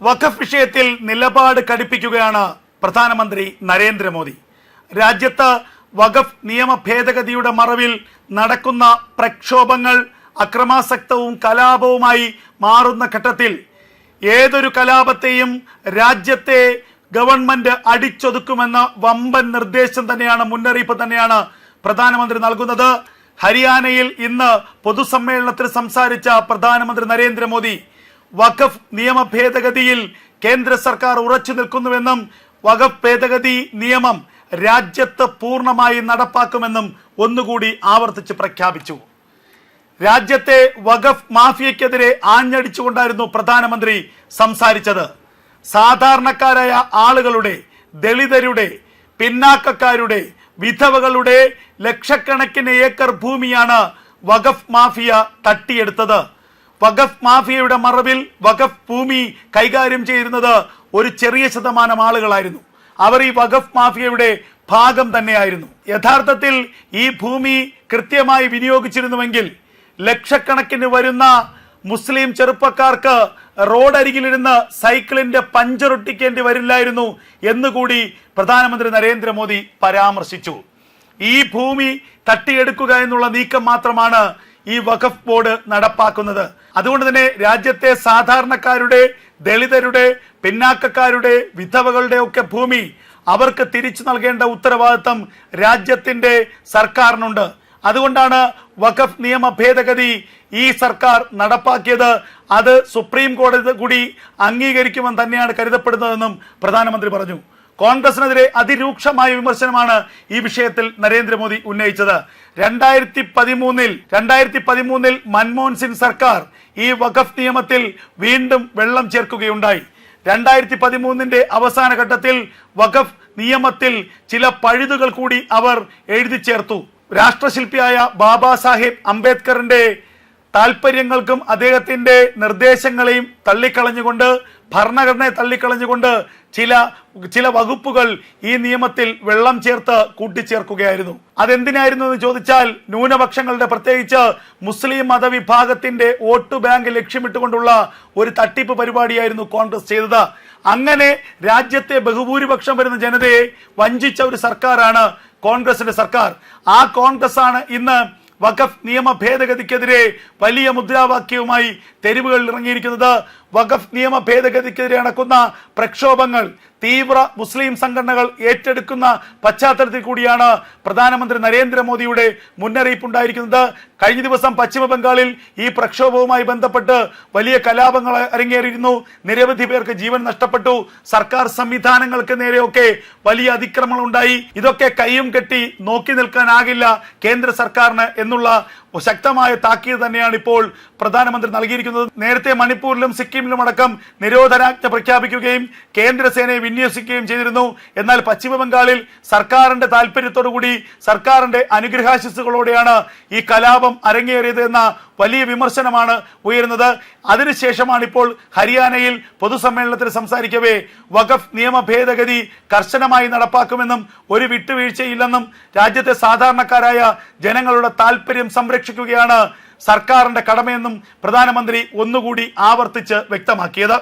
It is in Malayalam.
വഖഫ് വിഷയത്തിൽ നിലപാട് കടുപ്പിക്കുകയാണ് പ്രധാനമന്ത്രി നരേന്ദ്രമോദി. രാജ്യത്ത് വഖഫ് നിയമ ഭേദഗതിയുടെ മറവിൽ നടക്കുന്ന പ്രക്ഷോഭങ്ങൾ അക്രമാസക്തവും കലാപവുമായി മാറുന്ന ഘട്ടത്തിൽ ഏതൊരു കലാപത്തെയും രാജ്യത്തെ ഗവൺമെന്റ് അടിച്ചൊതുക്കുമെന്ന വമ്പൻ നിർദ്ദേശം തന്നെയാണ് മുന്നറിയിപ്പ് തന്നെയാണ് പ്രധാനമന്ത്രി നൽകുന്നത്. ഹരിയാനയിൽ ഇന്ന് പൊതുസമ്മേളനത്തിൽ സംസാരിച്ച പ്രധാനമന്ത്രി നരേന്ദ്രമോദി വഖഫ് നിയമ ഭേദഗതിയിൽ കേന്ദ്ര സർക്കാർ ഉറച്ചു നിൽക്കുന്നുവെന്നും വഖഫ് ഭേദഗതി നിയമം രാജ്യത്ത് പൂർണമായി നടപ്പാക്കുമെന്നും ഒന്നുകൂടി ആവർത്തിച്ച് പ്രഖ്യാപിച്ചു. രാജ്യത്തെ വഖഫ് മാഫിയക്കെതിരെ ആഞ്ഞടിച്ചുകൊണ്ടായിരുന്നു പ്രധാനമന്ത്രി സംസാരിച്ചത്. സാധാരണക്കാരായ ആളുകളുടെ ദളിതരുടെ പിന്നാക്കക്കാരുടെ വിധവകളുടെ ലക്ഷക്കണക്കിന് ഏക്കർ ഭൂമിയാണ് വഖഫ് മാഫിയ തട്ടിയെടുത്തത്. വഖഫ് മാഫിയയുടെ മറവിൽ വഖഫ് ഭൂമി കൈകാര്യം ചെയ്തിരുന്നത് ഒരു ചെറിയ ശതമാനം ആളുകളായിരുന്നു. അവർ ഈ വഖഫ് മാഫിയയുടെ ഭാഗം തന്നെയായിരുന്നു. യഥാർത്ഥത്തിൽ ഈ ഭൂമി കൃത്യമായി വിനിയോഗിച്ചിരുന്നുവെങ്കിൽ ലക്ഷക്കണക്കിന് വരുന്ന മുസ്ലിം ചെറുപ്പക്കാർക്ക് റോഡരികിലിരുന്ന് സൈക്കിളിന്റെ പഞ്ചറൊട്ടിക്കേണ്ടി വരില്ലായിരുന്നു എന്നുകൂടി പ്രധാനമന്ത്രി നരേന്ദ്രമോദി പരാമർശിച്ചു. ഈ ഭൂമി തട്ടിയെടുക്കുക എന്നുള്ള നീക്കം മാത്രമാണ് ഈ വഖഫ് ബോർഡ് നടപ്പാക്കുന്നത്. അതുകൊണ്ട് തന്നെ രാജ്യത്തെ സാധാരണക്കാരുടെ ദളിതരുടെ പിന്നാക്കക്കാരുടെ വിധവകളുടെ ഒക്കെ ഭൂമി അവർക്ക് തിരിച്ചു നൽകേണ്ട ഉത്തരവാദിത്തം രാജ്യത്തിന്റെ സർക്കാരിനുണ്ട്. അതുകൊണ്ടാണ് വഖഫ് നിയമ ഭേദഗതി ഈ സർക്കാർ നടപ്പാക്കിയത്. അത് സുപ്രീം കോടതി കൂടി അംഗീകരിക്കുമെന്ന് തന്നെയാണ് കരുതപ്പെടുന്നതെന്നും പ്രധാനമന്ത്രി പറഞ്ഞു. കോൺഗ്രസിനെതിരെ അതിരൂക്ഷമായ വിമർശനമാണ് ഈ വിഷയത്തിൽ നരേന്ദ്രമോദി ഉന്നയിച്ചത്. രണ്ടായിരത്തി പതിമൂന്നിൽ രണ്ടായിരത്തി പതിമൂന്നിൽ മൻമോഹൻ സിംഗ് സർക്കാർ ഈ വഖഫ് നിയമത്തിൽ വീണ്ടും വെള്ളം ചേർക്കുകയുണ്ടായി. രണ്ടായിരത്തി പതിമൂന്നിന്റെ അവസാന ഘട്ടത്തിൽ വഖഫ് നിയമത്തിൽ ചില പഴുതുകൾ കൂടി അവർ എഴുതി ചേർത്തു. രാഷ്ട്രശില്പിയായ ബാബാ സാഹിബ് അംബേദ്കറിന്റെ താല്പര്യങ്ങൾക്കും അദ്ദേഹത്തിന്റെ നിർദ്ദേശങ്ങളെയും തള്ളിക്കളഞ്ഞുകൊണ്ട് ഭരണഘടനയെ തള്ളിക്കളഞ്ഞുകൊണ്ട് ചില ചില വകുപ്പുകൾ ഈ നിയമത്തിൽ വെള്ളം ചേർത്ത് കൂട്ടിച്ചേർക്കുകയായിരുന്നു. അതെന്തിനായിരുന്നു എന്ന് ചോദിച്ചാൽ ന്യൂനപക്ഷങ്ങളുടെ പ്രത്യേകിച്ച് മുസ്ലിം മതവിഭാഗത്തിന്റെ വോട്ട് ബാങ്ക് ലക്ഷ്യമിട്ടുകൊണ്ടുള്ള ഒരു തട്ടിപ്പ് പരിപാടിയായിരുന്നു കോൺഗ്രസ് ചെയ്തത്. അങ്ങനെ രാജ്യത്തെ ബഹുഭൂരിപക്ഷം വരുന്ന ജനതയെ വഞ്ചിച്ച ഒരു സർക്കാരാണ് കോൺഗ്രസിന്റെ സർക്കാർ. ആ കോൺഗ്രസ് ആണ് ഇന്ന് വഖഫ് നിയമ ഭേദഗതിക്കെതിരെ വലിയ മുദ്രാവാക്യവുമായി തെരുവുകളിൽ ഇറങ്ങിയിരിക്കുന്നത് വഖഫ് നിയമ ഭേദഗതിക്കെതിരെ നടക്കുന്ന പ്രക്ഷോഭങ്ങൾ തീവ്ര മുസ്ലിം സംഘടനകൾ ഏറ്റെടുക്കുന്ന പശ്ചാത്തലത്തിൽ കൂടിയാണ് പ്രധാനമന്ത്രി നരേന്ദ്രമോദിയുടെ മുന്നറിയിപ്പ് ഉണ്ടായിരിക്കുന്നത് കഴിഞ്ഞ ദിവസം പശ്ചിമ ബംഗാളിൽ ഈ പ്രക്ഷോഭവുമായി ബന്ധപ്പെട്ട് വലിയ കലാപങ്ങൾ അരങ്ങേറിയിരുന്നു. നിരവധി പേർക്ക് ജീവൻ നഷ്ടപ്പെട്ടു. സർക്കാർ സംവിധാനങ്ങൾക്ക് നേരെയൊക്കെ വലിയ അതിക്രമങ്ങൾ ഉണ്ടായി ഇതൊക്കെ കൈയും കെട്ടി നോക്കി നിൽക്കാനാകില്ല കേന്ദ്ര സർക്കാരിന് എന്നുള്ള ശക്തമായ താക്കീത് തന്നെയാണ് ഇപ്പോൾ പ്രധാനമന്ത്രി നൽകിയിരിക്കുന്നത്. നേരത്തെ മണിപ്പൂരിലും സിക്കിമിലും അടക്കം നിരോധനാജ്ഞ പ്രഖ്യാപിക്കുകയും കേന്ദ്രസേനയെ വിന്യസിക്കുകയും ചെയ്തിരുന്നു. എന്നാൽ പശ്ചിമബംഗാളിൽ സർക്കാരിന്റെ താല്പര്യത്തോടുകൂടി സർക്കാരിന്റെ അനുഗ്രഹാശിസുകളോടെയാണ് ഈ കലാപം അരങ്ങേറിയത് എന്ന വലിയ വിമർശനമാണ് ഉയരുന്നത്. അതിനുശേഷമാണ് ഇപ്പോൾ ഹരിയാനയിൽ പൊതുസമ്മേളനത്തിൽ സംസാരിക്കവേ. വഖഫ് നിയമ ഭേദഗതി കർശനമായി നടപ്പാക്കുമെന്നും ഒരു വിട്ടുവീഴ്ചയില്ലെന്നും രാജ്യത്തെ സാധാരണക്കാരായ ജനങ്ങളുടെ താല്പര്യം സംരക്ഷിക്കുകയാണ് സർക്കാരിന്റെ കടമയെന്നും പ്രധാനമന്ത്രി ഒന്നുകൂടി ആവർത്തിച്ച് വ്യക്തമാക്കിയത്.